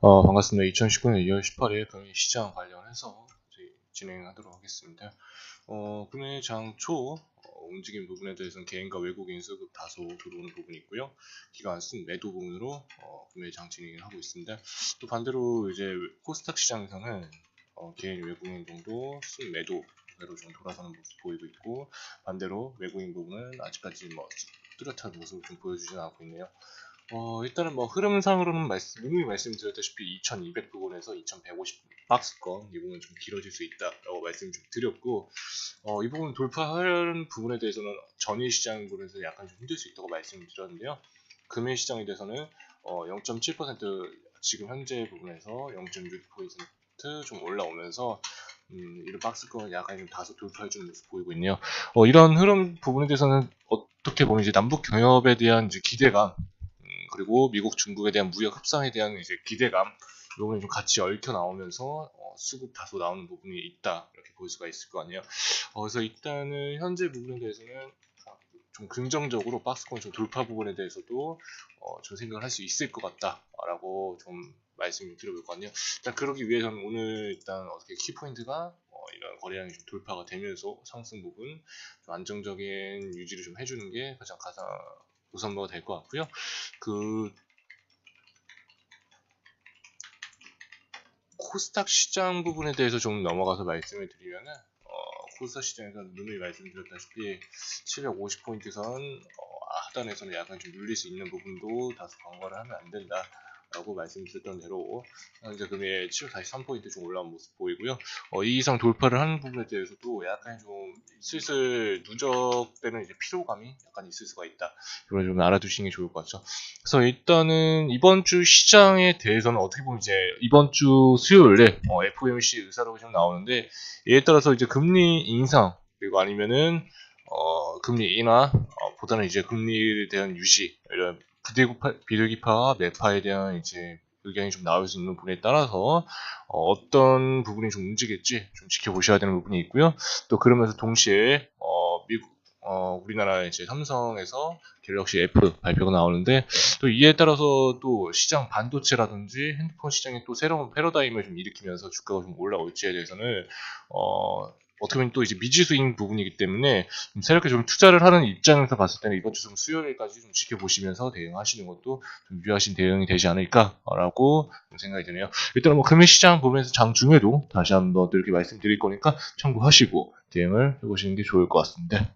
어, 반갑습니다. 2019년 2월 18일 금일 시장 관련해서 진행하도록 하겠습니다. 어, 금일 장초 어, 움직임 부분에 대해서는 개인과 외국인 수급 다소 들어오는 부분이 있고요. 기관 순 매도 부분으로 어, 금일 장 진행을 하고 있습니다. 또 반대로 이제 코스닥 시장에서는 어, 개인 외국인 정도 순 매도 대로 좀 돌아서는 모습 보이고 있고 반대로 외국인 부분은 아직까지 뭐 뚜렷한 모습을 좀 보여주지는 않고 있네요. 어, 일단은 뭐 흐름상으로는 말씀, 이미 말씀드렸다시피 2200 부분에서 2150 박스권 이 부분 좀 길어질 수 있다라고 말씀 좀 드렸고 어, 이 부분 돌파하는 부분에 대해서는 전일 시장 부분에서 약간 좀 힘들 수 있다고 말씀드렸는데요. 금일 시장에 대해서는 어, 0.7% 지금 현재 부분에서 0.6%좀 올라오면서 음, 이런 박스권을 약간 좀 다소 돌파해주는 모습 보이고 있네요. 어, 이런 흐름 부분에 대해서는 어떻게 보면 이제 남북 경협에 대한 이제 기대감 그리고 미국, 중국에 대한 무역 협상에 대한 이제 기대감 이런 좀 같이 얽혀 나오면서 어, 수급 다소 나오는 부분이 있다 이렇게 볼 수가 있을 거 아니에요. 어, 그래서 일단은 현재 부분에 대해서는 좀 긍정적으로 박스권 좀 돌파 부분에 대해서도 어, 좀 생각을 할 수 있을 것 같다라고 좀 말씀을 드려볼 것 같네요. 일단 그러기 위해서는 오늘 일단 어떻게 키포인트가 어, 이런 거래량이 좀 돌파가 되면서 상승 부분 좀 안정적인 유지를 좀 해주는 게 가장 가장 우선부가 될 것 같고요. 그 코스닥 시장 부분에 대해서 좀 넘어가서 말씀을 드리면은 어, 코스닥 시장에서 누누이 말씀드렸다시피 750포인트 선 어, 하단에서는 약간 좀 눌릴 수 있는 부분도 다소 강화를 하면 안 된다. 라고 말씀드렸던 대로 현재 금일 743포인트 좀 올라온 모습 보이고요. 어, 이 이상 돌파를 하는 부분에 대해서도 약간 좀 슬슬 누적되는 이제 피로감이 약간 있을 수가 있다. 이걸 좀 알아두시는 게 좋을 것 같죠. 그래서 일단은 이번 주 시장에 대해서는 어떻게 보면 이제 이번 주 수요일에 어, FOMC 의사록이 좀 나오는데 이에 따라서 이제 금리 인상 그리고 아니면은 어, 금리 인하 어, 보다는 이제 금리에 대한 유지 이런 비둘기파와 매파에 대한 이제 의견이 좀 나올 수 있는 부분에 따라서 어, 떤 부분이 좀 움직일지 좀 지켜보셔야 되는 부분이 있고요. 또 그러면서 동시에 어, 미국 어, 우리나라 이제 삼성에서 갤럭시 F 발표가 나오는데 또 이에 따라서 또 시장 반도체라든지 핸드폰 시장에 또 새로운 패러다임을 좀 일으키면서 주가가 좀 올라올지에 대해서는 어, 어떻게 보면 또 이제 미지수인 부분이기 때문에 좀 새롭게 좀 투자를 하는 입장에서 봤을 때는 이번 주 좀 수요일까지 좀 지켜보시면서 대응하시는 것도 좀 유효하신 대응이 되지 않을까라고 생각이 드네요. 일단은 뭐 금일 시장 보면서 장 중에도 다시 한번 또 이렇게 말씀드릴 거니까 참고하시고 대응을 해보시는 게 좋을 것 같습니다.